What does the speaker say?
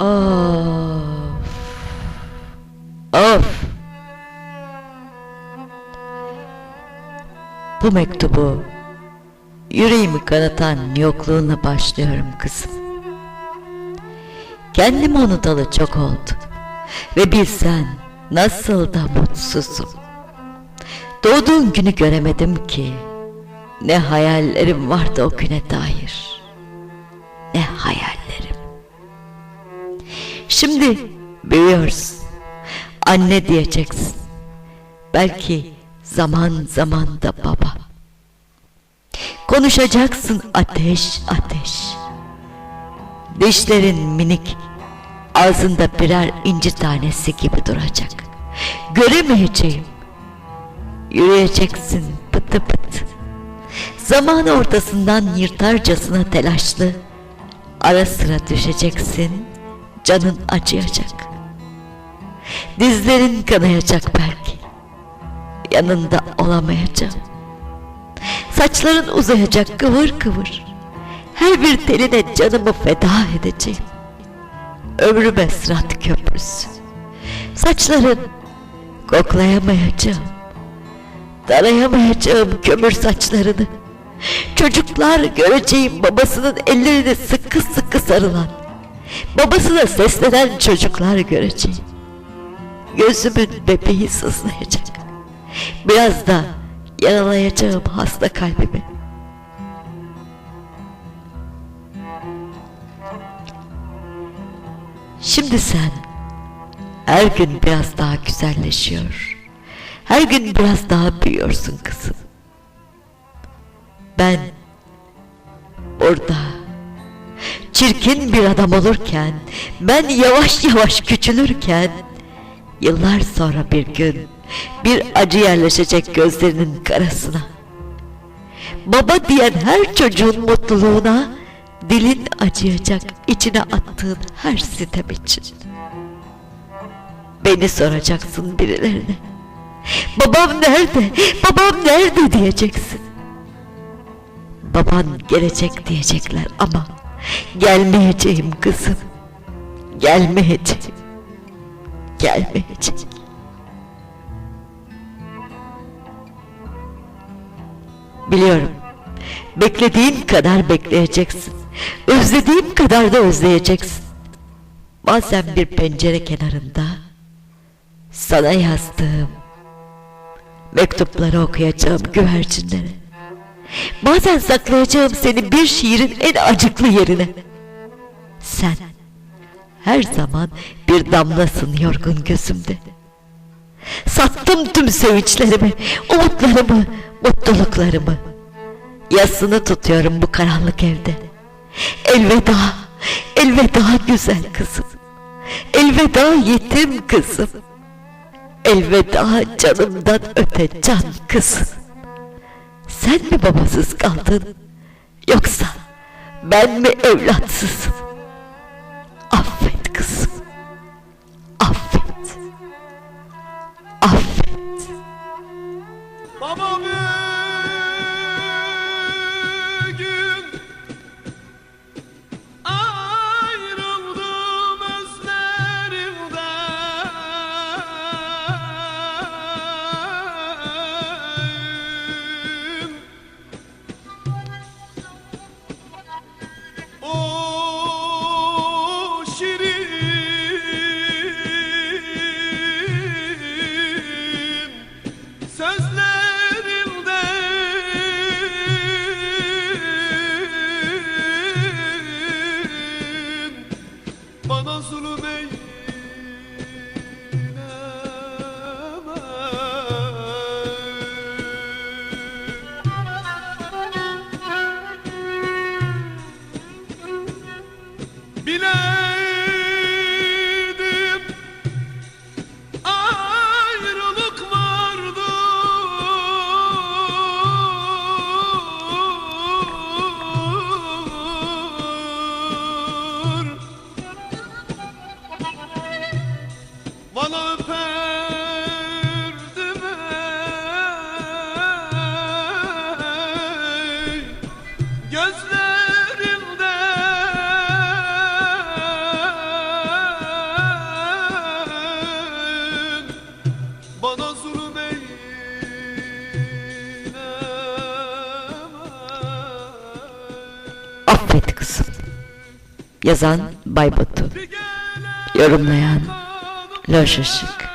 Of. Of. Bu mektubu yüreğimi kanatan yokluğuna başlıyorum kızım. Kendimi unutalı çok oldu. Ve bilsen nasıl da mutsuzum. Doğduğun günü göremedim ki. Ne hayallerim vardı o güne dair. Ne hayallerim. Şimdi büyüyorsun. Anne diyeceksin. Belki zaman zaman da baba. Konuşacaksın ateş ateş. Dişlerin minik, ağzında birer inci tanesi gibi duracak. Göremeyeceğim. Yürüyeceksin pıtı pıtı. Zaman ortasından yırtarcasına telaşlı. Ara sıra düşeceksin, canın acıyacak. Dizlerin kanayacak belki. Yanında olamayacağım. Saçların uzayacak kıvır kıvır. Her bir teline canımı feda edeceğim. Ömrüme sırat köprüsü. Saçların koklayamayacağım. Darayamayacağım kömür saçlarını. Çocuklar göreceğim babasının ellerini sıkı sıkı sarılan. Babasına seslenen çocuklar göreceğim. Gözümün bebeği sızlayacak. Biraz da yaralayacağım hasta kalbimi. Şimdi sen her gün biraz daha güzelleşiyor. Her gün biraz daha büyüyorsun kızım. Ben orada çirkin bir adam olurken, ben yavaş yavaş küçülürken, yıllar sonra bir gün bir acı yerleşecek gözlerinin karasına. Baba diyen her çocuğun mutluluğuna dilin acıyacak içine attığın her sitem için. Beni soracaksın birilerine. Babam nerede? Babam nerede diyeceksin. Baban gelecek diyecekler ama gelmeyeceğim kızım. Gelmeyeceğim. Gelmeyeceğim. Biliyorum. Beklediğin kadar bekleyeceksin. Özlediğin kadar da özleyeceksin. Bazen bir pencere kenarında sana yazdığım mektupları okuyacağım güvercinlere. Bazen saklayacağım seni bir şiirin en acıklı yerine. Sen her zaman bir damlasın yorgun gözümde. Sattım tüm sevinçlerimi, umutlarımı, mutluluklarımı. Yasını tutuyorum bu karanlık evde. Elveda, elveda güzel kızım. Elveda yetim kızım. Elveda canımdan öte can kızım. Sen mi babasız kaldın? Yoksa ben mi evlatsızım? Bana zulüm Bileydim Yazan Bay Yorumlayan Loş Işık